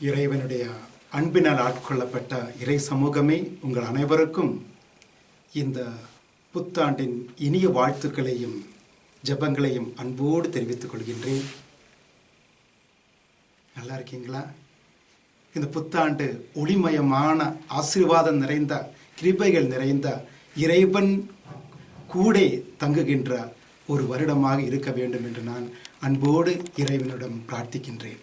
இறைவனுடைய அன்பினால் ஆட்கொள்ளப்பட்ட இறை சமூகமே உங்கள் அனைவருக்கும் இந்த புத்தாண்டின் இனிய வாழ்த்துக்களையும் ஜெபங்களையும் அன்போடு தெரிவித்துக் கொள்கின்றேன். நல்லா இருக்கீங்களா? இந்த புத்தாண்டு ஒளிமயமான ஆசீர்வாதம் நிறைந்த கிருபைகள் நிறைந்த இறைவன் கூட தங்குகின்ற ஒரு வருடமாக இருக்க வேண்டும் என்று நான் அன்போடு இறைவனிடம் பிரார்த்திக்கின்றேன்.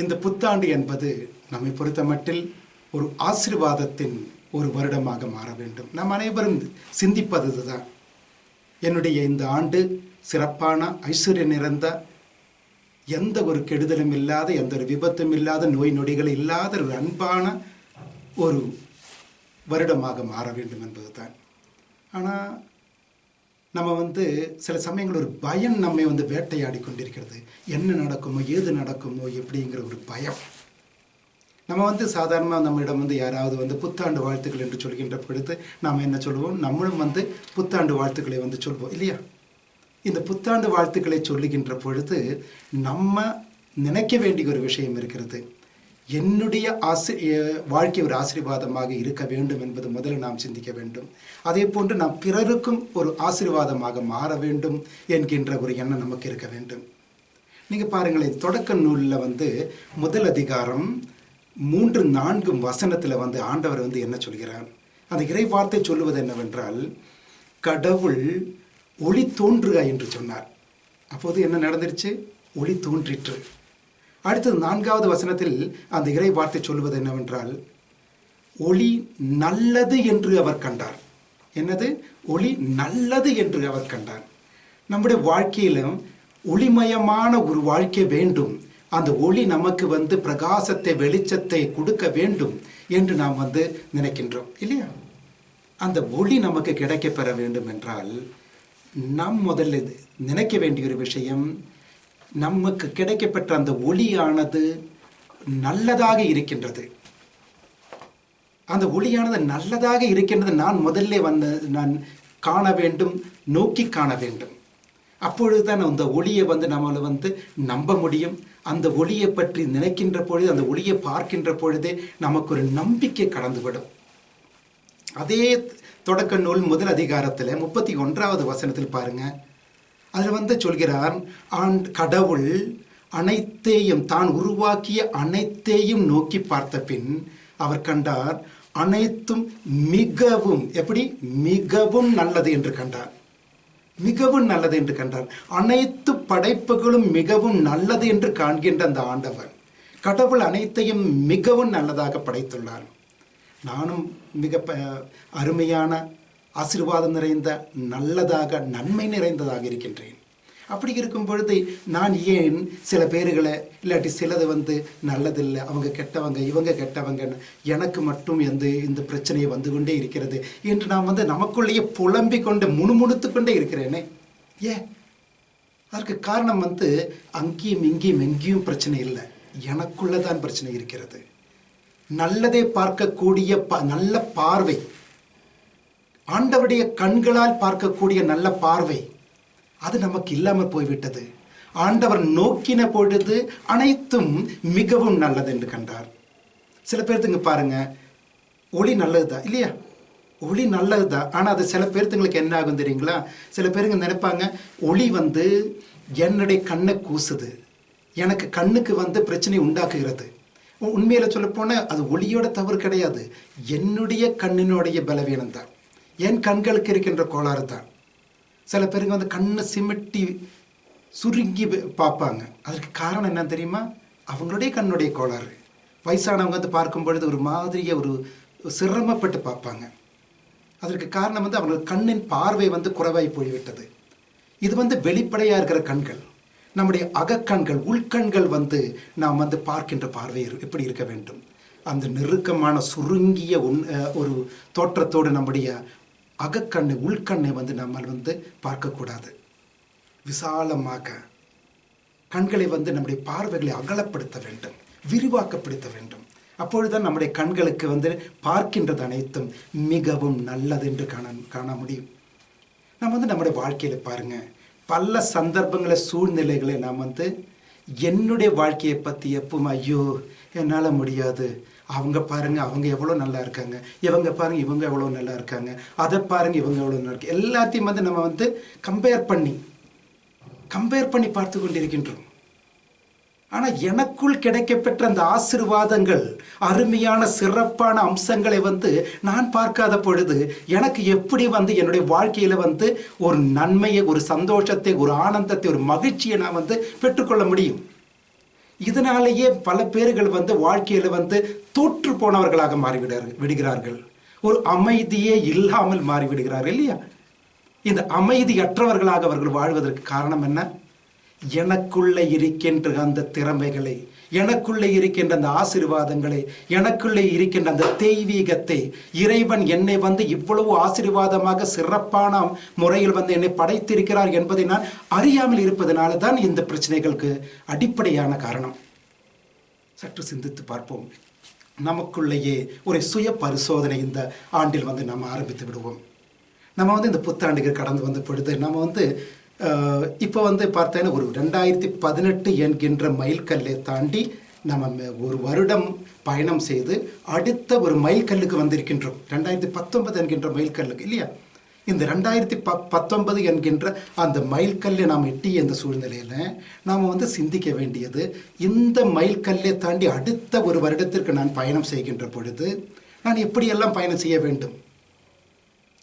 இந்த புத்தாண்டு என்பது நம்மை பொறுத்தமட்டில் ஒரு ஆசீர்வாதத்தின் ஒரு வருடமாக மாற வேண்டும். நாம் அனைவரும் சிந்திப்பது இதுதான் என்னுடைய இந்த ஆண்டு சிறப்பான ஐஸ்வர்யம் நிறைந்த எந்த ஒரு கெடுதலும் இல்லாத எந்த ஒரு விபத்தும் இல்லாத நோய் நொடிகள் இல்லாத ஒரு அன்பான ஒரு வருடமாக மாற வேண்டும் என்பதுதான். ஆனால் நம்ம வந்து சில சமயங்கள் ஒரு பயம் நம்மை வந்து வேட்டையாடி கொண்டிருக்கிறது. என்ன நடக்குமோ ஏது நடக்குமோ எப்படிங்கிற ஒரு பயம். நம்ம வந்து சாதாரணமாக நம்மிடம் வந்து யாராவது வந்து புத்தாண்டு வாழ்த்துக்கள் என்று சொல்கின்ற பொழுது நாம் என்ன சொல்லுவோம்? நம்மளும் வந்து புத்தாண்டு வாழ்த்துக்களை வந்து சொல்வோம் இல்லையா? இந்த புத்தாண்டு வாழ்த்துக்களை சொல்லுகின்ற பொழுது நம்ம நினைக்க வேண்டிய ஒரு விஷயம் இருக்கிறது. என்னுடைய ஆசி வாழ்க்கை ஒரு ஆசீர்வாதமாக இருக்க வேண்டும் என்பது முதல்ல நாம் சிந்திக்க வேண்டும். அதே போன்று நாம் பிறருக்கும் ஒரு ஆசீர்வாதமாக மாற வேண்டும் என்கின்ற ஒரு எண்ணம் நமக்கு இருக்க வேண்டும். நீங்கள் பாருங்களேன் தொடக்க நூலில் வந்து முதல் அதிகாரம் மூன்று நான்கு வசனத்தில் வந்து ஆண்டவர் வந்து என்ன சொல்கிறார்? அந்த இறை வார்த்தை சொல்லுவது என்னவென்றால் கடவுள் ஒளி தோன்றுக என்று சொன்னார். அப்போது என்ன நடந்துருச்சு? ஒளி தோன்றிற்று. அடுத்தது நான்காவது வசனத்தில் அந்த இறை வார்த்தை சொல்வது என்னவென்றால் ஒளி நல்லது என்று அவர் கண்டார். என்னது? ஒளி நல்லது என்று அவர் கண்டார். நம்முடைய வாழ்க்கையிலும் ஒளிமயமான ஒரு வாழ்க்கை வேண்டும். அந்த ஒளி நமக்கு வந்து பிரகாசத்தை வெளிச்சத்தை கொடுக்க வேண்டும் என்று நாம் வந்து நினைக்கின்றோம் இல்லையா? அந்த ஒளி நமக்கு கிடைக்க பெற வேண்டும் என்றால் நாம் முதல்ல நினைக்க வேண்டிய ஒரு விஷயம் நமக்கு கிடைக்கப்பெற்ற அந்த ஒளியானது நல்லதாக இருக்கின்றது. அந்த ஒளியானது நல்லதாக இருக்கின்றது நான் முதல்ல வந்த நான் காண வேண்டும் நோக்கி காண வேண்டும். அப்பொழுது தான் அந்த ஒளியை வந்து நம்மளை வந்து நம்ப முடியும். அந்த ஒளியை பற்றி நினைக்கின்ற பொழுது அந்த ஒளியை பார்க்கின்ற பொழுதே நமக்கு ஒரு நம்பிக்கை கடந்துவிடும். அதே தொடக்க நூல் முதல் அதிகாரத்தில் முப்பத்தி ஒன்றாவது வசனத்தில் பாருங்கள் அதில் வந்து சொல்கிறார் ஆண் கடவுள் அனைத்தையும் தான் உருவாக்கிய அனைத்தையும் நோக்கி பார்த்த பின் அவர் கண்டார் அனைத்தும் மிகவும் எப்படி? மிகவும் நல்லது என்று கண்டார். மிகவும் நல்லது என்று கண்டார். அனைத்து படைப்புகளும் மிகவும் நல்லது என்று காண்கின்ற அந்த ஆண்டவர் கடவுள் அனைத்தையும் மிகவும் நல்லதாக படைத்துள்ளார். நானும் மிக அருமையான ஆசீர்வாதம் நிறைந்த நல்லதாக நன்மை நிறைந்ததாக இருக்கின்றேன். அப்படி இருக்கும் பொழுது நான் ஏன் சில பேர்களை இல்லாட்டி சிலது வந்து நல்லதில்லை அவங்க கெட்டவங்க இவங்க கெட்டவங்கன்னு எனக்கு மட்டும் எந்த இந்த பிரச்சனையை வந்து கொண்டே இருக்கிறது என்று நான் வந்து நமக்குள்ளேயே புலம்பிக் கொண்டு முணுமுணுத்து கொண்டே இருக்கிறேனே? ஏ? அதற்கு காரணம் வந்து அங்கேயும் இங்கேயும் எங்கேயும் பிரச்சனை இல்லை. எனக்குள்ளே தான் பிரச்சனை இருக்கிறது. நல்லதை பார்க்கக்கூடிய ப நல்ல பார்வை ஆண்டவருடைய கண்களால் பார்க்கக்கூடிய நல்ல பார்வை அது நமக்கு இல்லாமல் போய்விட்டது. ஆண்டவர் நோக்கின பொழுது அனைத்தும் மிகவும் நல்லது என்று கண்டார். சில பேர்த்துங்க பாருங்க ஒளி நல்லதுதான் இல்லையா? ஒளி நல்லதுதான் ஆனால் அது சில பேர்த்துங்களுக்கு என்ன ஆகும் தெரியுங்களா? சில பேருங்க நினைப்பாங்க ஒளி வந்து என்னுடைய கண்ணை கூசுது. எனக்கு கண்ணுக்கு வந்து பிரச்சனை உண்டாக்குகிறது. உண்மையில் சொல்லப்போனால் அது ஒளியோட தவறு கிடையாது. என்னுடைய கண்ணினுடைய பலவீனம் தான் என் கண்களுக்கு இருக்கின்ற கோளாறு தான் சில பேருங்க வந்து கண்ணை சிமிட்டி சுருங்கி பார்ப்பாங்க. அதற்கு காரணம் என்ன தெரியுமா? அவங்களுடைய கண்ணுடைய கோளாறு. வயசானவங்க வந்து பார்க்கும் பொழுது ஒரு மாதிரியை ஒரு சிரமப்பட்டு பார்ப்பாங்க. அதற்கு காரணம் வந்து அவங்களுக்கு கண்ணின் பார்வை வந்து குறைவாய் போய்விட்டது. இது வந்து வெளிப்படையாக இருக்கிற கண்கள். நம்முடைய அகக்கண்கள் உள்கண்கள் வந்து நாம் வந்து பார்க்கின்ற பார்வை இரு- எப்படி இருக்க வேண்டும்? அந்த நெருக்கமான சுருங்கிய உன் ஒரு தோற்றத்தோடு நம்முடைய அகக்கண்ணை உள்கண்ணை வந்து நம்ம வந்து பார்க்கக்கூடாது. விசாலமாக கண்களை வந்து நம்முடைய பார்வைகளை அகலப்படுத்த வேண்டும் விரிவாக்கப்படுத்த வேண்டும். அப்பொழுதுதான் நம்முடைய கண்களுக்கு வந்து பார்க்கின்றது அனைத்தும் மிகவும் நல்லது என்று காண காண முடியும். நம்ம வந்து நம்முடைய வாழ்க்கையில் பாருங்கள் பல சந்தர்ப்பங்களை சூழ்நிலைகளை நாம் வந்து என்னுடைய வாழ்க்கையை பற்றி எப்பவும் ஐயோ என்னால் முடியாது அவங்க பாருங்க அவங்க எவ்வளோ நல்லா இருக்காங்க. இவங்க பாருங்க இவங்க எவ்வளோ நல்லா இருக்காங்க. அதை பாருங்க இவங்க எவ்வளோ நல்லா இருக்கு. எல்லாத்தையும் வந்து நம்ம வந்து கம்பேர் பண்ணி கம்பேர் பண்ணி பார்த்து கொண்டிருக்கின்றோம். ஆனால் எனக்குள் கிடைக்கப்பெற்ற அந்த ஆசிர்வாதங்கள் அருமையான சிறப்பான அம்சங்களை வந்து நான் பார்க்காத பொழுது எனக்கு எப்படி வந்து என்னுடைய வாழ்க்கையில் வந்து ஒரு நன்மையை ஒரு சந்தோஷத்தை ஒரு ஆனந்தத்தை ஒரு மகிழ்ச்சியை நான் வந்து பெற்றுக்கொள்ள முடியும்? இதனாலேயே பல பேர்கள் வந்து வாழ்க்கையில் வந்து தோற்று போனவர்களாக மாறிவிடார்கள் விடுகிறார்கள். ஒரு அமைதியே இல்லாமல் மாறிவிடுகிறார்கள் இல்லையா? இந்த அமைதியற்றவர்களாக அவர்கள் வாழ்வதற்கு காரணம் என்ன? எனக்குள்ளே இருக்கின்ற அந்த திறமைகளை எனக்குள்ளே இருக்கின்ற அந்த ஆசீர்வாதங்களை எனக்குள்ளே இருக்கின்ற அந்த தெய்வீகத்தை இறைவன் என்னை வந்து இவ்வளவு ஆசீர்வாதமாக சிறப்பான முறையில் வந்து என்னை படைத்திருக்கிறார் என்பதை நான் அறியாமல் இருப்பதனால தான் இந்த பிரச்சனைகளுக்கு அடிப்படையான காரணம். சற்று சிந்தித்து பார்ப்போம். நமக்குள்ளேயே ஒரு சுய பரிசோதனை இந்த ஆண்டில் வந்து நம்ம ஆரம்பித்து விடுவோம். நம்ம வந்து இந்த புத்தாண்டுகள் கடந்து வந்த பொழுது நம்ம வந்து இப்போ வந்து பார்த்தேன்னா ஒரு ரெண்டாயிரத்தி பதினெட்டு என்கின்ற மைல்கல்லை தாண்டி நம்ம ஒரு வருடம் பயணம் செய்து அடுத்த ஒரு மைல்கல்லுக்கு வந்திருக்கின்றோம். ரெண்டாயிரத்தி பத்தொன்பது என்கின்ற மைல்கல்லுக்கு இல்லையா? இந்த ரெண்டாயிரத்தி ப பத்தொன்பது என்கின்ற அந்த மைல்கல்லை நாம் எட்டிய இந்த சூழ்நிலையில் நாம் வந்து சிந்திக்க வேண்டியது இந்த மைல்கல்லை தாண்டி அடுத்த ஒரு வருடத்திற்கு நான் பயணம் செய்கின்ற பொழுது நான் எப்படியெல்லாம் பயணம் செய்ய வேண்டும்?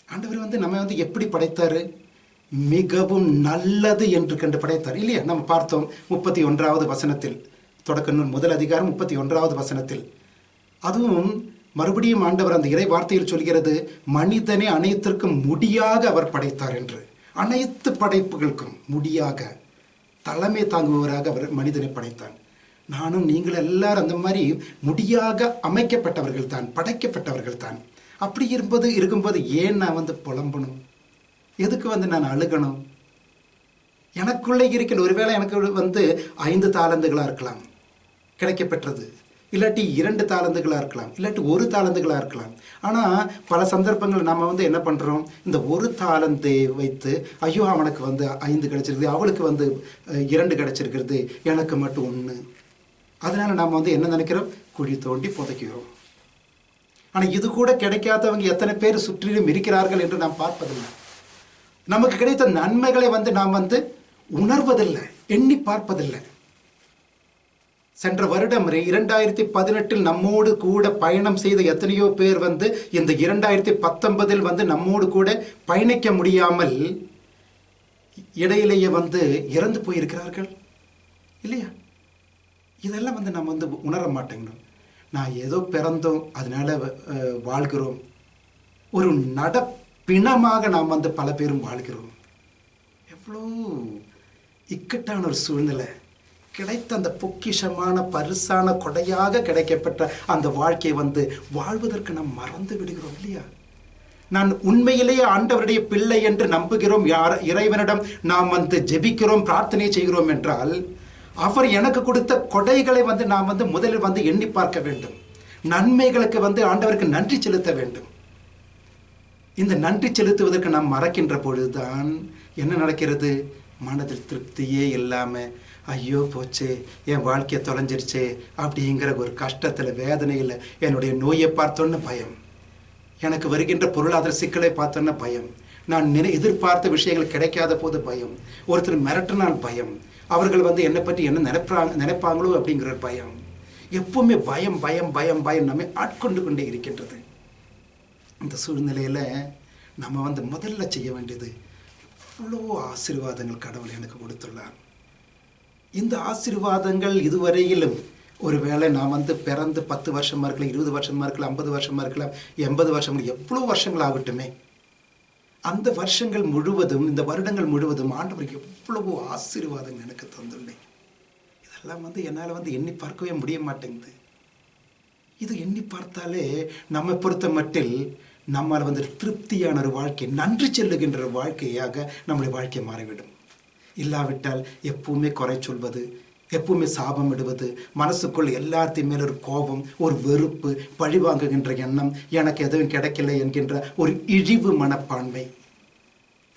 ஆண்டவர் வந்து நம்ம வந்து எப்படி படைத்தார்? மிகவும் நல்லது என்று கண்டு படைத்தார் இல்லையா? நம்ம பார்த்தோம் முப்பத்தி ஒன்றாவது வசனத்தில் தொடக்க நூல் முதல் அதிகாரம் முப்பத்தி ஒன்றாவது வசனத்தில். அதுவும் மறுபடியும் ஆண்டவர் அந்த இறை வார்த்தையில் சொல்கிறது மனிதனை அனைத்திற்கும் முடியாக அவர் படைத்தார் என்று. அனைத்து படைப்புகளுக்கும் முடியாக தலைமை தாங்குபவராக அவர் மனிதனை படைத்தான். நானும் நீங்கள் எல்லாரும் அந்த மாதிரி முடியாக அமைக்கப்பட்டவர்கள் தான் படைக்கப்பட்டவர்கள் தான் அப்படி இருப்பது இருக்கும்போது ஏன் நான் வந்து புலம்பணும்? எதுக்கு வந்து நான் அழுகணும்? எனக்குள்ளே இருக்கிற ஒருவேளை எனக்கு வந்து ஐந்து தாளந்துகளாக இருக்கலாம் கிடைக்கப்பெற்றது. இல்லாட்டி இரண்டு தாளந்துகளாக இருக்கலாம் இல்லாட்டி ஒரு தாளந்துகளாக இருக்கலாம். ஆனால் பல சந்தர்ப்பங்கள் நம்ம வந்து என்ன பண்ணுறோம்? இந்த ஒரு தாளந்தை வைத்து ஐயோ அவனுக்கு வந்து ஐந்து கிடச்சிருக்குது அவளுக்கு வந்து இரண்டு கிடச்சிருக்கிறது எனக்கு மட்டும் ஒன்று. அதனால் நாம் வந்து என்ன நினைக்கிறோம்? குழி தோண்டி புதைக்கிறோம். ஆனால் இது கூட கிடைக்காதவங்க எத்தனை பேர் சுற்றிலும் இருக்கிறார்கள் என்று நாம் பார்ப்பதில்லை. நமக்கு கிடைத்த நன்மைகளை வந்து நாம் வந்து உணர்வதில்லை எண்ணி பார்ப்பதில்லை. சென்ற வருடம் இரண்டாயிரத்தி பதினெட்டில் நம்மோடு கூட பயணம் செய்த எத்தனையோ பேர் வந்து இந்த இரண்டாயிரத்தி பத்தொன்பதில் வந்து நம்மோடு கூட பயணிக்க முடியாமல் இடையிலேயே வந்து இறந்து போயிருக்கிறார்கள். இல்லையா? இதெல்லாம் வந்து நம்ம வந்து உணர மாட்டேங்கணும் நான் ஏதோ பிறந்தோம் அதனால வாழ்கிறோம். ஒரு பிணமாக நாம் வந்து பல பேரும் வாழ்கிறோம். எவ்வளோ இக்கட்டான ஒரு சூழ்நிலை. கிடைத்த அந்த பொக்கிஷமான பரிசான கொடையாக கிடைக்கப்பட்ட அந்த வாழ்க்கையை வந்து வாழ்வதற்கு நாம் மறந்து விடுகிறோம் இல்லையா? நான் உண்மையிலேயே ஆண்டவருடைய பிள்ளை என்று நம்புகிறோம். யார் இறைவனிடம் நாம் வந்து ஜெபிக்கிறோம் பிரார்த்தனை செய்கிறோம் என்றால் அவர் எனக்கு கொடுத்த கொடைகளை வந்து நாம் வந்து முதலில் வந்து எண்ணி பார்க்க வேண்டும். நன்மைகளுக்கு வந்து ஆண்டவருக்கு நன்றி செலுத்த வேண்டும். இந்த நன்றி செலுத்துவதற்கு நாம் மறக்கின்ற பொழுதுதான் என்ன நடக்கிறது? மனதில் திருப்தியே இல்லாமல் ஐயோ போச்சே என் வாழ்க்கையை தொலைஞ்சிருச்சே அப்படிங்கிற ஒரு கஷ்டத்தில் வேதனையில் என்னுடைய நோயை பார்த்தோன்னு பயம். எனக்கு வருகின்ற பொருளாதார சிக்கலை பார்த்தோன்னு பயம். நான் நினை எதிர்பார்த்த விஷயங்கள் கிடைக்காத போது பயம். ஒருத்தர் மிரட்டினால் பயம். அவர்கள் வந்து என்னை பற்றி என்ன நினைப்பாங்க நினைப்பாங்களோ அப்படிங்கிற ஒரு பயம். எப்பவுமே பயம் பயம் பயம் பயம் நம்மை ஆட்கொண்டு கொண்டே இருக்கின்றது. இந்த சூழ்நிலையில் நம்ம வந்து முதல்ல செய்ய வேண்டியது இவ்வளோ ஆசீர்வாதங்கள் கடவுள் எனக்கு கொடுத்துள்ளார். இந்த ஆசீர்வாதங்கள் இதுவரையிலும் ஒருவேளை நான் வந்து பிறந்து பத்து வருஷமாக இருக்கலாம் இருபது வருஷமாக இருக்கலாம் ஐம்பது வருஷமாக இருக்கலாம் எண்பது வருஷம் எவ்வளோ வருஷங்கள் ஆகட்டுமே? அந்த வருஷங்கள் முழுவதும் இந்த வருடங்கள் முழுவதும் ஆண்டவர் எவ்வளவோ ஆசீர்வாதங்கள் எனக்கு தந்துள்ளேன் இதெல்லாம் வந்து என்னால் வந்து எண்ணி பார்க்கவே முடிய மாட்டேங்குது. இது எண்ணி பார்த்தாலே நம்மை பொறுத்த மட்டில் நம்மால் வந்து திருப்தியான ஒரு வாழ்க்கை நன்றி செல்லுகின்ற ஒரு வாழ்க்கையாக நம்முடைய வாழ்க்கை மாறிவிடும். இல்லாவிட்டால் எப்பவுமே குறை சொல்வது எப்பவுமே சாபம் இடுவது மனசுக்குள் எல்லாத்தையும் மேல ஒரு கோபம் ஒரு வெறுப்பு பழிவாங்குகின்ற எண்ணம் எனக்கு எதுவும் கிடைக்கல என்கின்ற ஒரு இழிவு மனப்பான்மை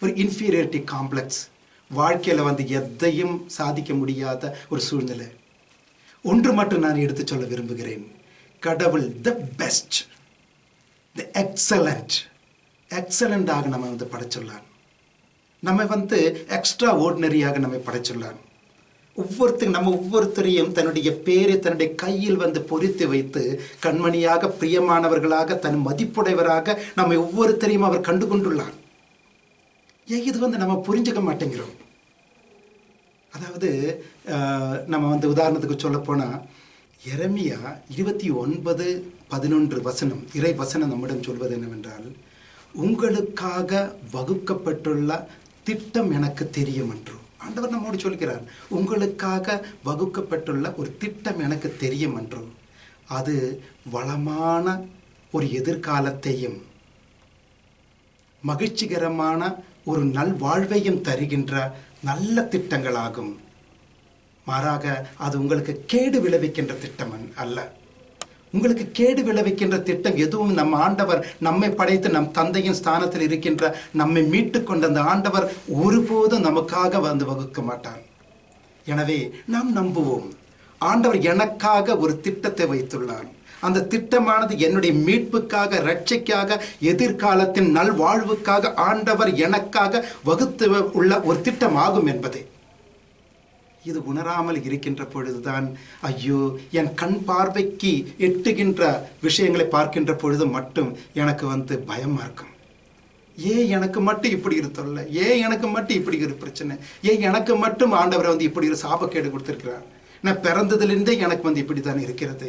ஒரு இன்ஃபீரியாரிட்டி காம்ப்ளெக்ஸ் வாழ்க்கையில் வந்து எதையும் சாதிக்க முடியாத ஒரு சூழ்நிலை. ஒன்று மட்டும் நான் எடுத்து சொல்ல விரும்புகிறேன். கடவுள் த பெஸ்ட் த எக்ஸலண்ட் எக்ஸலண்டாக நம்ம வந்து படைச்சுள்ளான் நம்ம வந்து எக்ஸ்ட்ரா ஆர்டினரியாக நம்மை படைச்சுள்ளான் ஒவ்வொருத்தரும் நம்ம ஒவ்வொருத்தரையும் தன்னுடைய பேரை தன்னுடைய கையில் வந்து பொறித்து வைத்து கண்மணியாக பிரியமானவர்களாக தன் மதிப்புடையவராக நம்மை ஒவ்வொருத்தரையும் அவர் கண்டு கொண்டுள்ளான் ஏன் இது வந்து நம்ம புரிஞ்சுக்க மாட்டேங்கிறோம்? அதாவது நம்ம வந்து உதாரணத்துக்கு சொல்லப்போனால் எரமியா இருபத்தி ஒன்பது பதினொன்று வசனம் இறை வசனம் நம்மிடம் சொல்வது என்னவென்றால் உங்களுக்காக வகுக்கப்பட்டுள்ள திட்டம் எனக்கு தெரியும் என்று. ஆண்டவர் நம்மோடு சொல்கிறார் உங்களுக்காக வகுக்கப்பட்டுள்ள ஒரு திட்டம் எனக்கு தெரியும் என்று. அது வளமான ஒரு எதிர்காலத்தையும் மகிழ்ச்சிகரமான ஒரு நல்வாழ்வையும் தருகின்ற நல்ல திட்டங்களாகும். மாறாக அது உங்களுக்கு கேடு விளைவிக்கின்ற திட்டம் அல்ல. உங்களுக்கு கேடு விளைவிக்கின்ற திட்டம் எதுவும் நம் ஆண்டவர் நம்மை படைத்து நம் தந்தையின் ஸ்தானத்தில் இருக்கின்ற நம்மை மீட்டு கொண்ட அந்த ஆண்டவர் ஒருபோதும் நமக்காக வந்து வகுக்க மாட்டார். எனவே நாம் நம்புவோம் ஆண்டவர் எனக்காக ஒரு திட்டத்தை வைத்துள்ளார். அந்த திட்டமானது என்னுடைய மீட்புக்காக ரட்சைக்காக எதிர்காலத்தின் நல்வாழ்வுக்காக ஆண்டவர் எனக்காக வகுத்து உள்ள ஒரு திட்டம் ஆகும் என்பதை. இது உணராமல் இருக்கின்ற பொழுதுதான் ஐயோ என் கண் பார்வைக்கு எட்டுகின்ற விஷயங்களை பார்க்கின்ற பொழுது மட்டும் எனக்கு வந்து பயமாக இருக்கும். ஏன் எனக்கு மட்டும் இப்படி ஒரு ஏன் எனக்கு மட்டும் இப்படி ஒரு பிரச்சனை? ஏன் எனக்கு மட்டும் ஆண்டவரை வந்து இப்படி ஒரு சாபக்கேடு கொடுத்துருக்கிறார்? நான் பிறந்ததிலிருந்தே எனக்கு வந்து இப்படி தான் இருக்கிறது.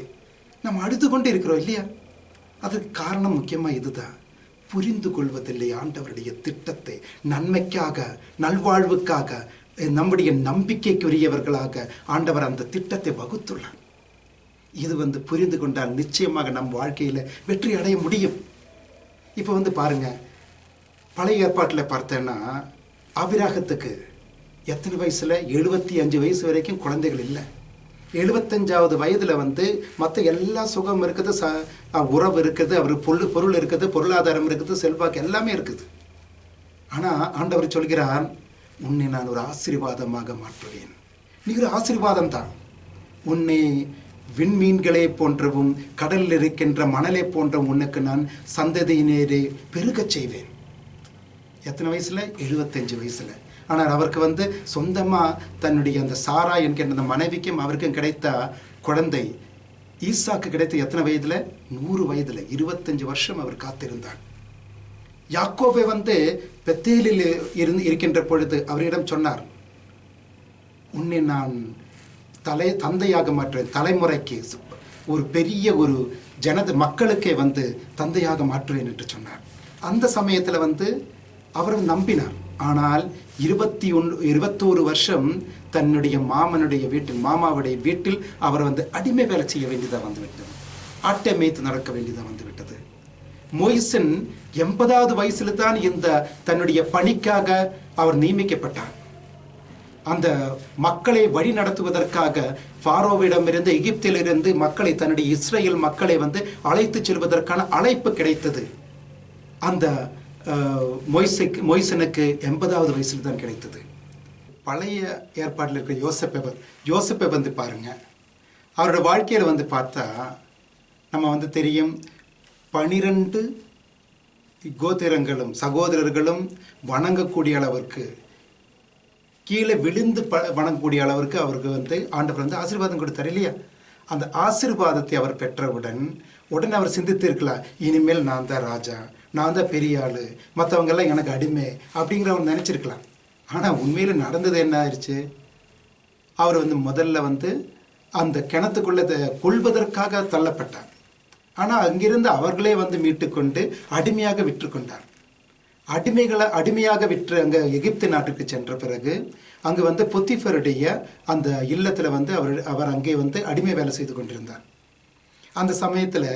நம்ம அழுது கொண்டு இருக்கிறோம் இல்லையா? அதுக்கு காரணம் முக்கியமாக இதுதான். புரிந்து கொள்வதில்லை ஆண்டவருடைய திட்டத்தை. நன்மைக்காக நல்வாழ்வுக்காக நம்முடைய நம்பிக்கைக்குரியவர்களாக ஆண்டவர் அந்த திட்டத்தை வகுத்துள்ளார். இது வந்து புரிந்து கொண்டால் நிச்சயமாக நம் வாழ்க்கையில் வெற்றி அடைய முடியும். இப்போ வந்து பாருங்கள் பழைய ஏற்பாட்டில் பார்த்தேன்னா அபிராகத்துக்கு எத்தனை வயசில்? எழுபத்தி அஞ்சு வயசு வரைக்கும் குழந்தைகள் இல்லை. எழுபத்தஞ்சாவது வயதில் வந்து மற்ற எல்லா சுகம் இருக்குது ச உறவு இருக்குது அவர் பொருள் பொருள் இருக்குது பொருளாதாரம் இருக்குது செல்வாக்கு எல்லாமே இருக்குது. ஆனால் ஆண்டவர் சொல்கிறார் உன்னை நான் ஒரு ஆசீர்வாதமாக மாற்றுவேன். நீ ஒரு ஆசீர்வாதம் தான். உன்னை விண்மீன்களே போன்றவும் கடலில் இருக்கின்ற மணலை போன்ற உனக்கு நான் சந்ததியினரே பெருகச் செய்வேன். எத்தனை வயசுல? எழுபத்தஞ்சு வயசுல. ஆனால் அவருக்கு வந்து சொந்தமா தன்னுடைய அந்த சாரா என்கின்ற அந்த மனைவிக்கும் அவருக்கும் கிடைத்த குழந்தை ஈசாக்கு கிடைத்த எத்தனை வயதுல? நூறு வயதுல. இருபத்தஞ்சு வருஷம் அவர் காத்திருந்தார். யாக்கோவை வந்து பெத்தேலில் இருந்து இருக்கின்ற பொழுது அவரிடம் சொன்னார் உன்னை நான் தலை தந்தையாக மாற்றுவேன். தலைமுறைக்கு ஒரு பெரிய ஒரு ஜனது மக்களுக்கே வந்து தந்தையாக மாற்றுவேன் என்று சொன்னார். அந்த சமயத்தில் வந்து அவர் நம்பினார். ஆனால் இருபத்தி ஒன்று இருபத்தோரு வருஷம் தன்னுடைய மாமனுடைய வீட்டில் மாமாவுடைய வீட்டில் அவர் வந்து அடிமை வேலை செய்ய வேண்டியதாக வந்துவிட்டது. ஆட்டை மேய்த்து நடக்க வேண்டியதாக வந்துவிட்டது. மொய்சன் எண்பதாவது வயசுல தான் இந்த தன்னுடைய பணிக்காக அவர் நியமிக்கப்பட்டார். அந்த மக்களை வழி நடத்துவதற்காக ஃபாரோவிடமிருந்து எகிப்திலிருந்து மக்களை தன்னுடைய இஸ்ரேல் மக்களை வந்து அழைத்து செல்வதற்கான அழைப்பு கிடைத்தது. அந்த மொய்சுக்கு மொய்சனுக்கு எண்பதாவது வயசில் தான் கிடைத்தது. பழைய ஏற்பாட்டில் இருக்கிற யோசப்பை யோசப்பை வந்து பாருங்க. அவரோட வாழ்க்கையில் வந்து பார்த்தா நம்ம வந்து தெரியும் பனிரெண்டு கோத்திரங்களும் சகோதரர்களும் வணங்கக்கூடிய அளவிற்கு கீழே விழுந்து ப வணங்கக்கூடிய அளவிற்கு அவருக்கு வந்து ஆண்டவர் வந்து ஆசீர்வாதம் கொடுத்தார் இல்லையா? அந்த ஆசீர்வாதத்தை அவர் பெற்றவுடன் உடனே அவர் சிந்தித்திருக்கலாம் இனிமேல் நான் தான் ராஜா நான் தான் பெரிய ஆள் மற்றவங்கெல்லாம் எனக்கு அடிமை அப்படிங்கிற அவர் நினச்சிருக்கலாம். ஆனால் உண்மையில் நடந்தது என்ன ஆயிடுச்சு அவர் வந்து முதல்ல வந்து அந்த கிணத்துக்குள்ளே கொள்வதற்காக தள்ளப்பட்டார். ஆனால் அங்கிருந்து அவர்களே வந்து மீட்டுக்கொண்டு அடிமையாக விற்றுக்கொண்டார். அடிமைகளை அடிமையாக விற்று அங்கே எகிப்து நாட்டுக்கு சென்ற பிறகு அங்கு வந்து பொத்திஃபருடைய அந்த இல்லத்தில் வந்து அவர் அவர் அங்கே வந்து அடிமை வேலை செய்து கொண்டிருந்தார். அந்த சமயத்தில்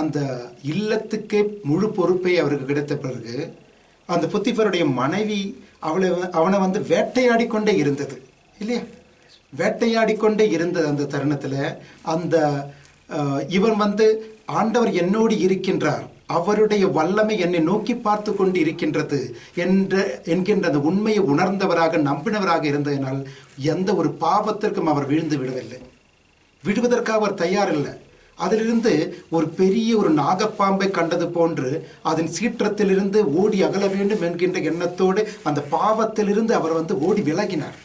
அந்த இல்லத்துக்கே முழு பொறுப்பை அவருக்கு கிடைத்த பிறகு அந்த புத்திஃபருடைய மனைவி அவளை அவனை வந்து வேட்டையாடி கொண்டே இருந்தது. இல்லையா? வேட்டையாடி கொண்டே இருந்த அந்த தருணத்தில் அந்த இவன் வந்து ஆண்டவர் என்னோடு இருக்கின்றார். அவருடைய வல்லமை என்னை நோக்கி பார்த்து கொண்டு இருக்கின்றது என்ற என்கின்ற அந்த உண்மையை உணர்ந்தவராக நம்பினவராக இருந்ததினால் எந்த ஒரு பாவத்திற்கும் அவர் வீழ்ந்து விடவில்லை. விடுவதற்காக அவர் தயாரில்லை. அதிலிருந்து ஒரு பெரிய ஒரு நாகப்பாம்பை கண்டது போன்று அதன் சீற்றத்திலிருந்து ஓடி அகல வேண்டும் என்கின்ற எண்ணத்தோடு அந்த பாவத்திலிருந்து அவர் வந்து ஓடி விலகினார்.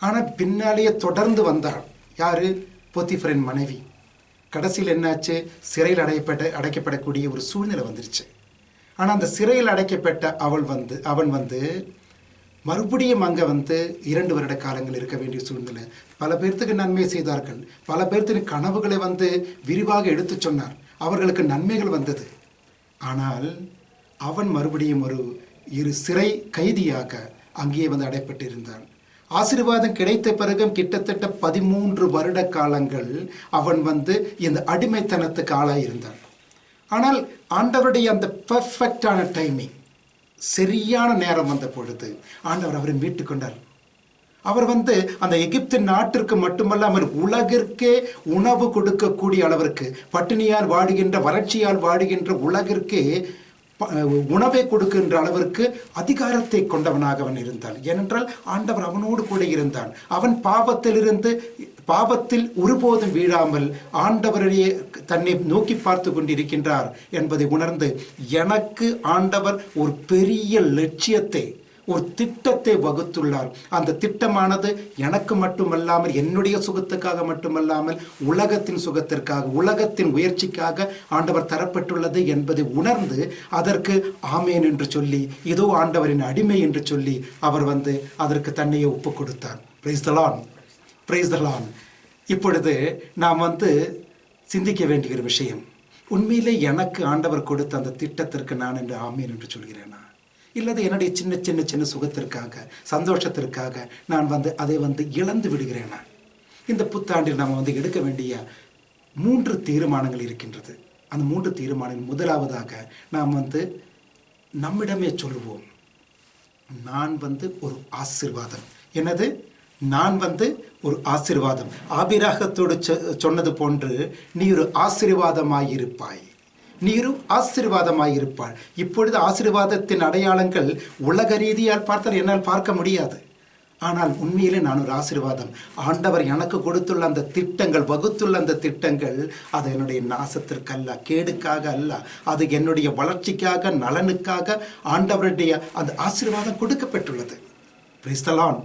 ஆனால் பின்னாலேயே தொடர்ந்து வந்தார். யாரு? போத்திஃபரின் மனைவி. கடைசியில் என்னாச்சு? சிறையில் அடையப்பட்ட அடைக்கப்படக்கூடிய ஒரு சூழ்நிலை வந்துருச்சு. ஆனால் அந்த சிறையில் அடைக்கப்பட்ட அவள் வந்து அவன் வந்து மறுபடியும் அங்கே வந்து இரண்டு வருட காலங்கள் இருக்க வேண்டிய சூழ்நிலை. பல பேர்த்துக்கு நன்மை செய்தார்கள். பல பேர்த்துக்கு கனவுகளை வந்து விரிவாக எடுத்துச் சொன்னார். அவர்களுக்கு நன்மைகள் வந்தது. ஆனால் அவன் மறுபடியும் ஒரு இரு சிறை கைதியாக அங்கேயே வந்து அடைப்பட்டிருந்தான். ஆசீர்வாதம் கிடைத்த பிறகும் கிட்டத்தட்ட பதிமூன்று வருட காலங்கள் அவன் வந்து இந்த அடிமைத்தனத்துக்கு ஆளாயிருந்தான். ஆனால் ஆண்டவருடைய அந்த பர்ஃபெக்டான டைமிங் சரியான நேரம் வந்த பொழுது ஆண்டவர் அவரை மீட்டுக் கொண்டார். அவர் வந்து அந்த எகிப்து நாட்டிற்கு மட்டுமல்லாமல் உலகிற்கே உணவு கொடுக்கக்கூடிய அளவிற்கு பட்டினியால் வாடுகின்ற வறட்சியால் வாடுகின்ற உலகிற்கே உணவை கொடுக்கின்ற அளவிற்கு அதிகாரத்தை கொண்டவனாக அவன் இருந்தான். ஏனென்றால் ஆண்டவர் அவனோடு கூட இருந்தான். அவன் பாவத்திலிருந்து பாவத்தில் ஒருபோதும் வீழாமல் ஆண்டவரையே தன்னை நோக்கி பார்த்து கொண்டிருக்கின்றார் என்பதை உணர்ந்து எனக்கு ஆண்டவர் ஒரு பெரிய லட்சியத்தை ஒரு திட்டத்தை வகுத்துள்ளார். அந்த திட்டமானது எனக்கு மட்டுமல்லாமல் என்னுடைய சுகத்துக்காக மட்டுமல்லாமல் உலகத்தின் சுகத்திற்காக உலகத்தின் உயர்ச்சிக்காக ஆண்டவர் தரப்பட்டுள்ளது என்பதை உணர்ந்து அதற்கு ஆமேன் என்று சொல்லி இதோ ஆண்டவரின் அடிமை என்று சொல்லி அவர் வந்து அதற்கு தன்னையே ஒப்பு கொடுத்தார். பிரைஸ் தலான் பிரைஸ் தலான் இப்பொழுது நாம் வந்து சிந்திக்க வேண்டிய ஒரு விஷயம். உண்மையிலே எனக்கு ஆண்டவர் கொடுத்த அந்த திட்டத்திற்கு நான் என்று ஆமீன் என்று சொல்கிறேனா? இல்லது என்னுடைய சின்ன சின்ன சின்ன சுகத்திற்காக சந்தோஷத்திற்காக நான் வந்து அதை வந்து இழந்து விடுகிறேனா இந்த புத்தாண்டில் நாம் வந்து எடுக்க வேண்டிய மூன்று தீர்மானங்கள் இருக்கின்றது. அந்த மூன்று தீர்மானங்கள் முதலாவதாக நாம் வந்து நம்மிடமே சொல்லுவோம். நான் வந்து ஒரு ஆசிர்வாதம். எனது நான் வந்து ஒரு ஆசிர்வாதம். ஆபிராகத்தோடு சொ- சொன்னது போன்று நீ ஒரு ஆசீர்வாதமாயிருப்பாய். நீரும் ஒரு ஆசீர்வாதமாயிருப்பாய் இப்பொழுது ஆசீர்வாதத்தின் அடையாளங்கள் உலக ரீதியால் பார்த்தால் என்னால் பார்க்க முடியாது. ஆனால் உண்மையிலே நான் ஒரு ஆசீர்வாதம். ஆண்டவர் எனக்கு கொடுத்துள்ள அந்த திட்டங்கள் வகுத்துள்ள அந்த திட்டங்கள் அது என்னுடைய நாசத்திற்கல்ல கேடுக்காக அல்ல. அது என்னுடைய வளர்ச்சிக்காக நலனுக்காக ஆண்டவருடைய அந்த ஆசீர்வாதம் கொடுக்கப்பட்டுள்ளது. பிரிஸ்தலான்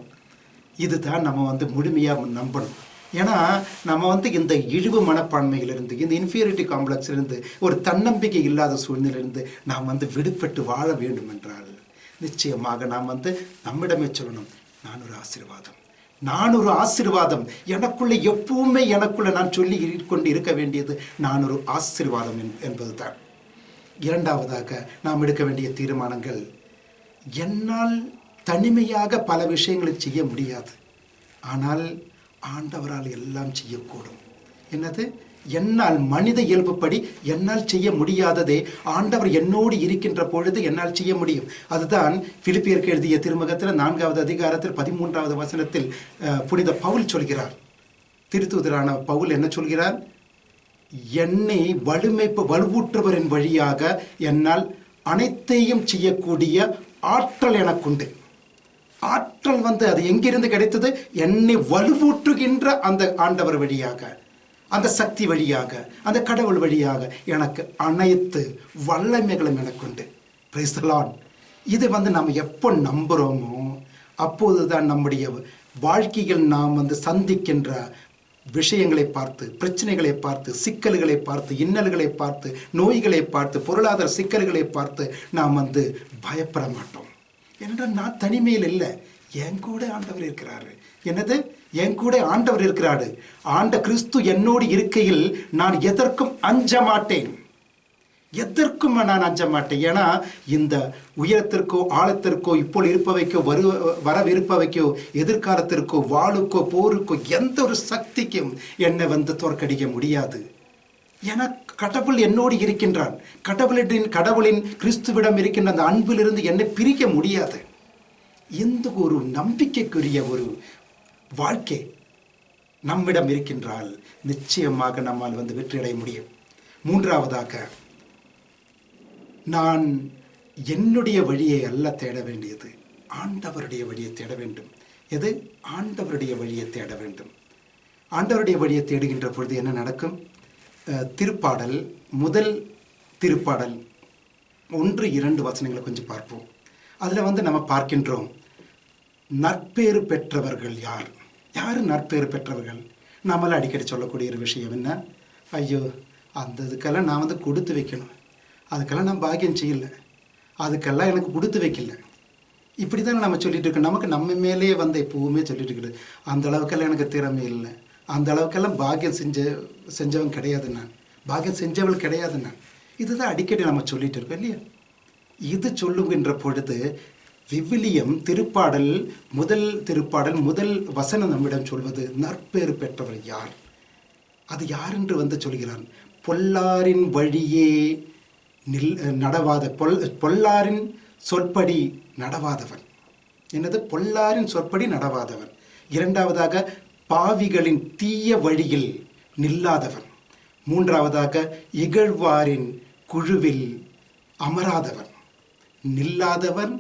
இதுதான் நம்ம வந்து முழுமையாக நம்பணும். ஏன்னா நம்ம வந்து இந்த இழிவு மனப்பான்மையிலிருந்து இந்த இன்ஃபீரிட்டி காம்ப்ளெக்ஸிலிருந்து ஒரு தன்னம்பிக்கை இல்லாத சூழ்நிலையிலிருந்து நாம் வந்து விடுபட்டு வாழ வேண்டும் என்றால் நிச்சயமாக நாம் வந்து நம்மிடமே சொல்லணும் நான் ஒரு ஆசீர்வாதம். நான் ஒரு ஆசீர்வாதம். எனக்குள்ளே எப்பவுமே எனக்குள்ளே நான் சொல்லி கொண்டு இருக்க வேண்டியது நான் ஒரு ஆசீர்வாதம் என்பது என்பதுதான். இரண்டாவதாக நாம் எடுக்க வேண்டிய தீர்மானங்கள் என்னால் தனிமையாக பல விஷயங்களை செய்ய முடியாது. ஆனால் ஆண்டவரால் எல்லாம் செய்யக்கூடும். என்னது? என்னால் மனித இயல்புப்படி என்னால் செய்ய முடியாததே ஆண்டவர் என்னோடு இருக்கின்ற பொழுது என்னால் செய்ய முடியும். அதுதான் பிலிப்பியருக்கு எழுதிய திருமுகத்தில் நான்காவது அதிகாரத்தில் பதிமூன்றாவது வசனத்தில் புனித பவுல் சொல்கிறார். திருத்துதரான பவுல் என்ன சொல்கிறார்? என்னை வலுமைப்பு வலுவூற்றுவரின் வழியாக என்னால் அனைத்தையும் செய்யக்கூடிய ஆற்றல் எனக்குண்டு. ஆற்றல் வந்து அது எங்கிருந்து கிடைத்தது? என்னை வலுவூற்றுகின்ற அந்த ஆண்டவர் வழியாக அந்த சக்தி வழியாக அந்த கடவுள் வழியாக எனக்கு அனைத்து வல்லமைகளும் எனக்கு உண்டு. The இது வந்து நம்ம எப்போ நம்புகிறோமோ அப்போதுதான் நம்முடைய வாழ்க்கையில் நாம் வந்து சந்திக்கின்ற விஷயங்களை பார்த்து பிரச்சனைகளை பார்த்து சிக்கல்களை பார்த்து இன்னல்களை பார்த்து நோய்களை பார்த்து பொருளாதார சிக்கல்களை பார்த்து நாம் வந்து பயப்பட மாட்டோம். ஏனென்றால் நான் தனிமையில் இல்லை. என் கூட ஆண்டவர் இருக்கிறாரு. என்னது? என் கூட ஆண்டவர் இருக்கிறாரு. ஆண்ட கிறிஸ்து என்னோடு இருக்கையில் நான் எதற்கும் அஞ்ச மாட்டேன். எதற்கும் நான் அஞ்ச மாட்டேன். ஏன்னா இந்த உயரத்திற்கோ ஆழத்திற்கோ இப்போ இருப்பவைக்கோ வரு வரவிருப்பவைக்கோ எதிர்காலத்திற்கோ வாளுக்கோ போருக்கோ எந்த ஒரு சக்திக்கும் என்னை வந்து தோற்கடிக்க முடியாது. ஏன்னா கடவுள் என்னோடு இருக்கின்றான். கடவுளின் கடவுளின் கிறிஸ்துவிடம் இருக்கின்ற அந்த அன்பிலிருந்து என்னை பிரிக்க முடியாது. எந்த ஒரு நம்பிக்கைக்குரிய ஒரு வாழ்க்கை நம்மிடம் இருக்கின்றால் நிச்சயமாக நம்மால் வந்து வெற்றியடைய முடியும். மூன்றாவதாக நான் என்னுடைய வழியை அல்ல தேட வேண்டியது. ஆண்டவருடைய வழியை தேட வேண்டும். எது? ஆண்டவருடைய வழியை தேட வேண்டும். ஆண்டவருடைய வழியை தேடுகின்ற பொழுது என்ன நடக்கும்? திருப்பாடல் முதல் திருப்பாடல் ஒன்று இரண்டு வசனங்களை கொஞ்சம் பார்ப்போம். அதில் வந்து நம்ம பார்க்கின்றோம் நற்பேறு பெற்றவர்கள் யார்? யார் நற்பேறு பெற்றவர்கள்? நம்மளால் அடிக்கடி சொல்லக்கூடிய ஒரு விஷயம் என்ன? ஐயோ அந்த இதுக்கெல்லாம் நான் வந்து கொடுத்து வைக்கணும். அதுக்கெல்லாம் நான் பாக்கியம் செய்யல. அதுக்கெல்லாம் எனக்கு கொடுத்து வைக்கல. இப்படி தானே நம்ம சொல்லிட்டு இருக்கோம். நமக்கு நம்ம மேலேயே வந்து எப்போவுமே சொல்லிட்டு இருக்குது. அந்த அளவுக்கெல்லாம் எனக்கு திறமை இல்லை. அந்த அளவுக்கெல்லாம் பாக்கியம் செஞ்ச செஞ்சவன் கிடையாது நான். பாக்கியம் செஞ்சவள் கிடையாது நான். இதுதான் அடிக்கடி நம்ம சொல்லிட்டு இருக்கோம் இல்லையா? இது சொல்லுகின்ற பொழுது விவிலியம் திருப்பாடல் முதல் திருப்பாடல் முதல் வசனம் நம்மிடம் சொல்வது நற்பேறு பெற்றவர் யார்? அது யார் என்று வந்து சொல்கிறான். பொல்லாரின் வழியே நில் நடவாத பொல் பொல்லாரின் சொற்படி நடவாதவன். என்னது? பொல்லாரின் சொற்படி நடவாதவன். இரண்டாவதாக பாவிகளின் தீய வழியில் நில்லாதவன். மூன்றாவதாக இகழ்வாரின் குழுவில் அமராதவன். நில்லாதவன்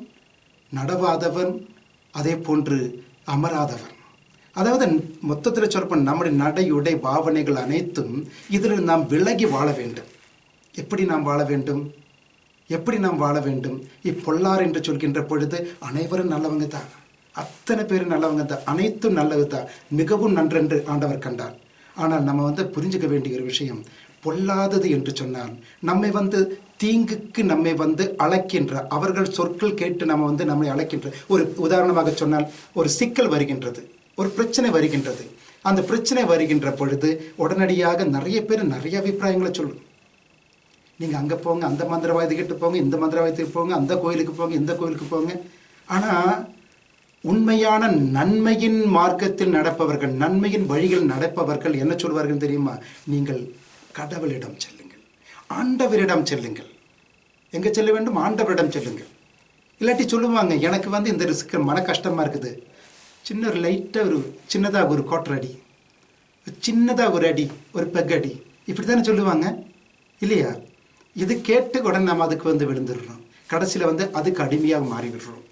நடவாதவன் அதே போன்று அமராதவன். அதாவது மொத்தத்தில் சொற்பன் நம்முடைய நடையுடை பாவனைகள் அனைத்தும் இதில் நாம் விலகி வாழ வேண்டும். எப்படி நாம் வாழ வேண்டும்? எப்படி நாம் வாழ வேண்டும்? இப்பொல்லார் என்று சொல்கின்ற பொழுது அனைவரும் நல்லவங்க தான். அத்தனை பேர் நல்லவங்க தான். அனைத்தும் நல்லது தான். மிகவும் நன்றென்று ஆண்டவர் கண்டார். ஆனால் நம்ம வந்து புரிஞ்சுக்க வேண்டிய ஒரு விஷயம் பொல்லாதது என்று சொன்னால் நம்மை வந்து தீங்குக்கு நம்மை வந்து அழைக்கின்ற அவர்கள் சொற்கள் கேட்டு நம்ம வந்து நம்மை அழைக்கின்ற ஒரு உதாரணமாக சொன்னால் ஒரு சிக்கல் வருகின்றது ஒரு பிரச்சனை வருகின்றது. அந்த பிரச்சனை வருகின்ற பொழுது உடனடியாக நிறைய பேர் நிறைய அபிப்பிராயங்களை சொல்லும். நீங்கள் அங்கே போங்க அந்த மந்திரவாதிகிட்ட போங்க இந்த மந்திரவாதத்துக்கு போங்க அந்த கோயிலுக்கு போங்க இந்த கோயிலுக்கு போங்க. ஆனால் உண்மையான நன்மையின் மார்க்கத்தில் நடப்பவர்கள் நன்மையின் வழியில் நடப்பவர்கள் என்ன சொல்வார்கள் தெரியுமா? நீங்கள் கடவுளிடம் செல்லுங்கள். ஆண்டவரிடம் செல்லுங்கள். எங்கே செல்ல வேண்டும்? ஆண்டவரிடம் செல்லுங்கள். இல்லாட்டி சொல்லுவாங்க எனக்கு வந்து இந்த ரிஸ்க்கு மன கஷ்டமாக இருக்குது. சின்ன ஒரு லைட்டாக ஒரு சின்னதாக ஒரு கோட்டர் அடி சின்னதாக ஒரு அடி ஒரு பெக் அடி. இப்படி தானே சொல்லுவாங்க? இல்லையா? இது கேட்டு உடனே நம்ம அதுக்கு வந்து விழுந்துடுறோம். கடைசியில் வந்து அதுக்கு அடிமையாக மாறி விடுறோம்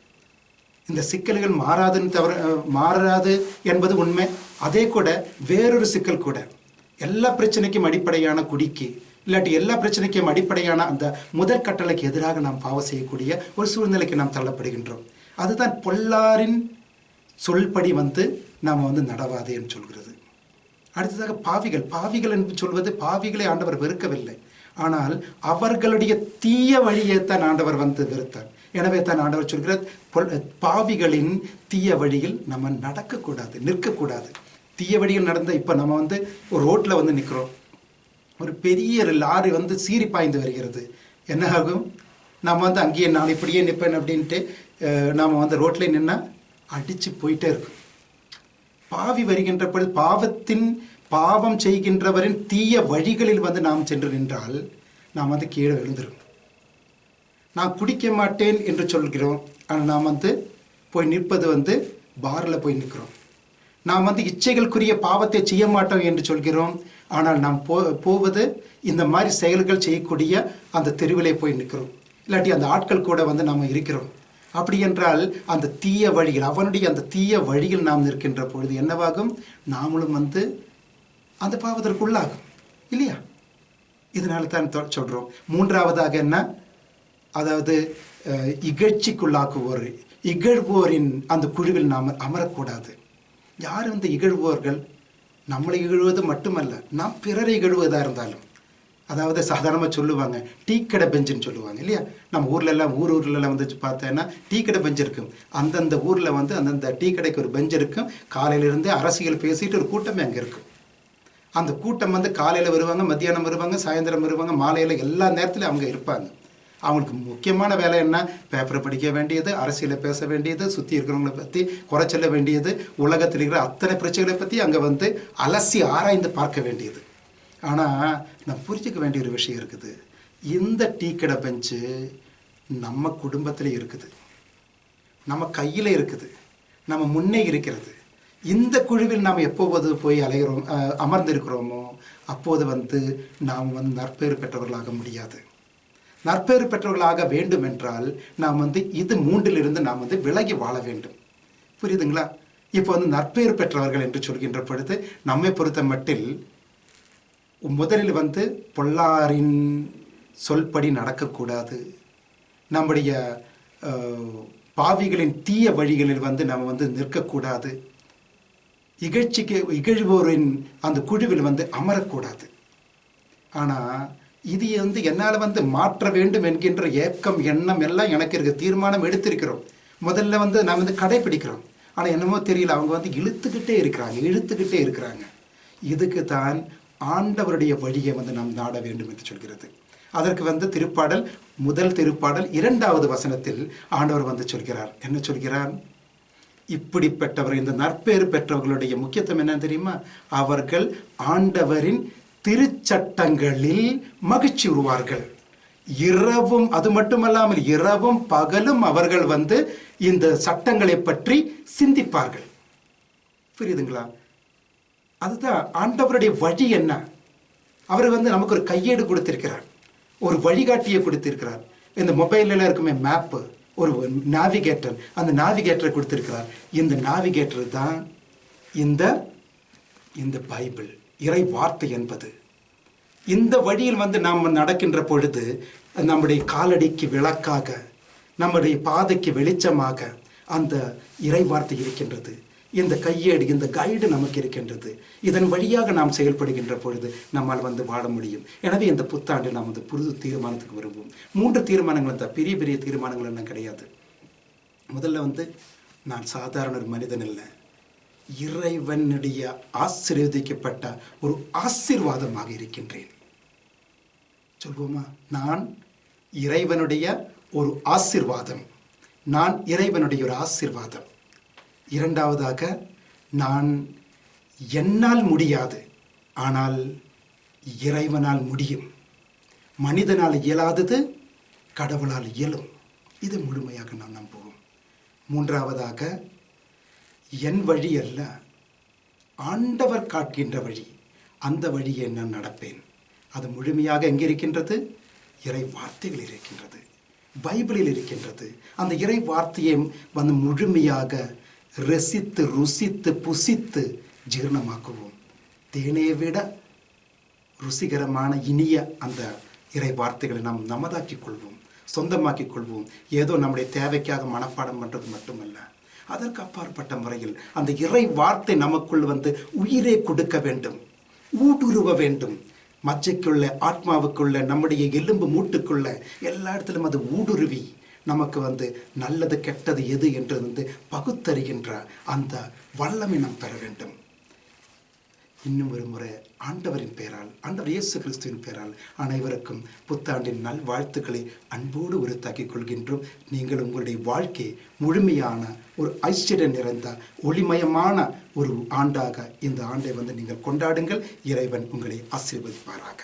இந்த சிக்கல்கள் மாறாதுன்னு தவிர மாறாது என்பது உண்மை. அதே கூட வேறொரு சிக்கல் கூட. எல்லா பிரச்சனைக்கும் அடிப்படையான குடிக்கு இல்லாட்டி எல்லா பிரச்சனைக்கும் அடிப்படையான அந்த முதற் கட்டளைக்கு எதிராக நாம் பாவம் செய்யக்கூடிய ஒரு சூழ்நிலைக்கு நாம் தள்ளப்படுகின்றோம். அதுதான் பொல்லாரின் சொல்படி வந்து நாம் வந்து நடவாது என்று சொல்கிறது. அடுத்ததாக பாவிகள். பாவிகள் என்று சொல்வது பாவிகளை ஆண்டவர் வெறுக்கவில்லை. ஆனால் அவர்களுடைய தீய வழியைத்தான் ஆண்டவர் வந்து வெறுத்தார். எனவே தான் ஆண்டவர் சொல்கிறார் பாவிகளின் தீய வழியில் நம்ம நடக்கக்கூடாது நிற்கக்கூடாது. தீய வழியில் நடந்த இப்போ நம்ம வந்து ஒரு ரோட்டில் வந்து நிற்கிறோம் ஒரு பெரிய ஒரு லாரி வந்து சீறி பாய்ந்து வருகிறது. என்ன ஆகும்? நாம் வந்து அங்கேயே நான் இப்படியே நிற்பேன் அப்படின்ட்டு நாம் வந்து ரோட்டில் நின்னா அடித்து போயிட்டே இருக்கும். பாவி வருகின்ற பொழுது பாவத்தின் பாவம் செய்கின்றவரின் தீய வழிகளில் வந்து நாம் சென்று நின்றால் நாம் வந்து கீழே விழுந்துரும் நான் குடிக்க மாட்டேன் என்று சொல்கிறோம். ஆனால் நாம் வந்து போய் நிற்பது வந்து பாரில் போய் நிற்கிறோம். நாம் வந்து இச்சைகளுக்குரிய பாவத்தை செய்ய மாட்டோம் என்று சொல்கிறோம். ஆனால் நாம் போ போவது இந்த மாதிரி செயல்கள் செய்யக்கூடிய அந்த தெருவிலே போய் நிற்கிறோம். இல்லாட்டி அந்த ஆட்கள் கூட வந்து நாம் இருக்கிறோம். அப்படி என்றால் அந்த தீய வழியில் அவனுடைய அந்த தீய வழியில் நாம் நிற்கின்ற பொழுது என்னவாகும்? நாமளும் வந்து அந்த பாவத்திற்குள்ளாகும். இல்லையா? இதனால தான் சொல்கிறோம் மூன்றாவதாக என்ன? அதாவது இகழ்ச்சிக்குள்ளாக்குவோர் இகழ்வோரின் அந்த குழுவில் நாம் அமரக்கூடாது. யார் இந்த இகழ்வோர்கள்? நம்மளை இகழ்வது மட்டுமல்ல நாம் பிறரை இகழ்வதாக இருந்தாலும். அதாவது சாதாரணமாக சொல்லுவாங்க டீ கடை பெஞ்சுன்னு சொல்லுவாங்க இல்லையா? நம்ம ஊர்லெல்லாம் ஊர் ஊர்லெல்லாம் வந்து பார்த்தேன்னா டீ கடை பெஞ்சு இருக்கும். அந்தந்த ஊரில் வந்து அந்தந்த டீ கடைக்கு ஒரு பெஞ்ச் இருக்கும். காலையிலேருந்து அரசியல் பேசிட்டு ஒரு கூட்டமே அங்கே இருக்கும். அந்த கூட்டம் வந்து காலையில் வருவாங்க மத்தியானம் வருவாங்க சாயந்தரம் வருவாங்க மாலையில் எல்லா நேரத்துலையும் அவங்க இருப்பாங்க. அவங்களுக்கு முக்கியமான வேலை என்ன? பேப்பரை படிக்க வேண்டியது அரசியலை பேச வேண்டியது சுற்றி இருக்கிறவங்கள பற்றி குறை சொல்ல வேண்டியது உலகத்தில் இருக்கிற அத்தனை பிரச்சனைகளை பற்றி அங்கே வந்து அலசி ஆராய்ந்து பார்க்க வேண்டியது. ஆனால் நான் புரிஞ்சிக்க வேண்டிய ஒரு விஷயம் இருக்குது. இந்த டீ கடை பெஞ்சு நம்ம குடும்பத்தில் இருக்குது. நம்ம கையில் இருக்குது. நம்ம முன்னே இருக்கிறது. இந்த குழுவில் நாம் எப்போது போய் அலைகிறோம் அமர்ந்திருக்கிறோமோ அப்போது வந்து நாம் வந்து நற்பெயர் பெற்றவர்களாக முடியாது. நற்பேறு பெற்றவர்களாக வேண்டும் என்றால் நாம் வந்து இது மூன்றிலிருந்து நாம் வந்து விலகி வாழ வேண்டும். புரியுதுங்களா? இப்போ வந்து நற்பேறு பெற்றவர்கள் என்று சொல்கின்ற பொழுது நம்மை பொறுத்த மட்டில் முதலில் வந்து பொல்லாரின் சொல்படி நடக்கக்கூடாது. நம்முடைய பாவிகளின் தீய வழிகளில் வந்து நம்ம வந்து நிற்கக்கூடாது. இகழ்ச்சிக்கு இகழ்வோரின் அந்த குழுவில் வந்து அமரக்கூடாது. ஆனால் இது வந்து என்னால் வந்து மாற்ற வேண்டும் என்கின்ற ஏக்கம் எண்ணம் எல்லாம் எனக்கு இருக்கு. தீர்மானம் எடுத்திருக்கிறோம். முதல்ல வந்து நான் வந்து கடைபிடிக்கிறோம் ஆனால் என்னமோ தெரியல அவங்க வந்து இழுத்துக்கிட்டே இருக்கிறாங்க இழுத்துக்கிட்டே இருக்கிறாங்க. இதுக்கு தான் ஆண்டவருடைய வழியை வந்து நாம் நாட வேண்டும் என்று சொல்கிறது. அதற்கு வந்து திருப்பாடல் முதல் திருப்பாடல் இரண்டாவது வசனத்தில் ஆண்டவர் வந்து சொல்கிறார். என்ன சொல்கிறார்? இப்படிப்பட்டவர் இந்த நற்பேறு பெற்றவர்களுடைய முக்கியத்துவம் என்ன தெரியுமா? அவர்கள் ஆண்டவரின் திருச்சட்டங்களில் மகிழ்ச்சி உருவார்கள். இரவும் அது மட்டுமல்லாமல் இரவும் பகலும் அவர்கள் வந்து இந்த சட்டங்களை பற்றி சிந்திப்பார்கள். புரியுதுங்களா? அதுதான் ஆண்டவருடைய வழி என்ன? அவர் வந்து நமக்கு ஒரு கையேடு கொடுத்திருக்கிறார். ஒரு வழிகாட்டியை கொடுத்திருக்கிறார். இந்த மொபைலில் இருக்குமே மேப்பு ஒரு நாவிகேட்டர் அந்த நாவிகேட்டரை கொடுத்திருக்கிறார். இந்த நாவிகேட்டர் தான் இந்த இந்த பைபிள். இறை வார்த்தை என்பது. இந்த வழியில் வந்து நாம் நடக்கின்ற பொழுது நம்முடைய காலடிக்கு விளக்காக நம்முடைய பாதைக்கு வெளிச்சமாக அந்த இறை வார்த்தை இருக்கின்றது. இந்த கையேடு இந்த கைடு நமக்கு இருக்கின்றது. இதன் வழியாக நாம் செயல்படுகின்ற பொழுது நம்மால் வந்து வாழ முடியும். எனவே இந்த புத்தாண்டு நாம் வந்து புது தீர்மானத்துக்கு வருவோம். மூன்று தீர்மானங்கள் தான் பெரிய பெரிய தீர்மானங்கள் எல்லாம் கிடையாது. முதல்ல வந்து நான் சாதாரண ஒரு மனிதன் இல்லை இறைவனுடைய ஆசீர்வதிக்கப்பட்ட ஒரு ஆசீர்வாதமாக இருக்கின்றேன். சொல்வோமா நான் இறைவனுடைய ஒரு ஆசீர்வாதம். நான் இறைவனுடைய ஒரு ஆசீர்வாதம். இரண்டாவதாக நான் என்னால் முடியாது ஆனால் இறைவனால் முடியும். மனிதனால் இயலாதது கடவுளால் இயலும். இது முழுமையாக நாம் நம்புவோம். மூன்றாவதாக என் வழி அல்ல. ஆண்டவர் காட்டுகின்ற வழி. அந்த வழியை நான் நடப்பேன்? அது முழுமையாக எங்கே இருக்கின்றது? இறை வார்த்தைகள் இருக்கின்றது. பைபிளில் இருக்கின்றது. அந்த இறை வார்த்தையை வந்து முழுமையாக ரசித்து ருசித்து புசித்து ஜீரணமாக்குவோம். தேனை விட ருசிகரமான இனிய அந்த இறை வார்த்தைகளை நாம் நமதாக்கிக் கொள்வோம் சொந்தமாக்கிக் கொள்வோம். ஏதோ நம்முடைய தேவைக்காக மனப்பாடம் பண்ணுறது மட்டுமல்ல. அதற்கு அப்பாற்பட்ட முறையில் அந்த இறை வார்த்தை நமக்குள் வந்து உயிரை கொடுக்க வேண்டும் ஊடுருவ வேண்டும். மச்சைக்குள்ள ஆத்மாவுக்குள்ள நம்முடைய எலும்பு மூட்டுக்குள்ள எல்லா இடத்திலும் அது ஊடுருவி நமக்கு வந்து நல்லது கெட்டது எது என்று வந்து பகுத்தறிகின்ற அந்த வல்லமை நாம் பெற வேண்டும். இன்னும் ஒரு முறை ஆண்டவரின் பெயரால் ஆண்டவர் இயேசு கிறிஸ்துவின் பெயரால் அனைவருக்கும் புத்தாண்டின் நல் வாழ்த்துக்களை அன்போடு உறுத்தாக்கிக் கொள்கின்றோம். நீங்கள் உங்களுடைய வாழ்க்கை முழுமையான ஒரு ஐஸ்வர்யம் நிறைந்த ஒளிமயமான ஒரு ஆண்டாக இந்த ஆண்டை வந்து நீங்கள் கொண்டாடுங்கள். இறைவன் உங்களை ஆசீர்வதிப்பாராக.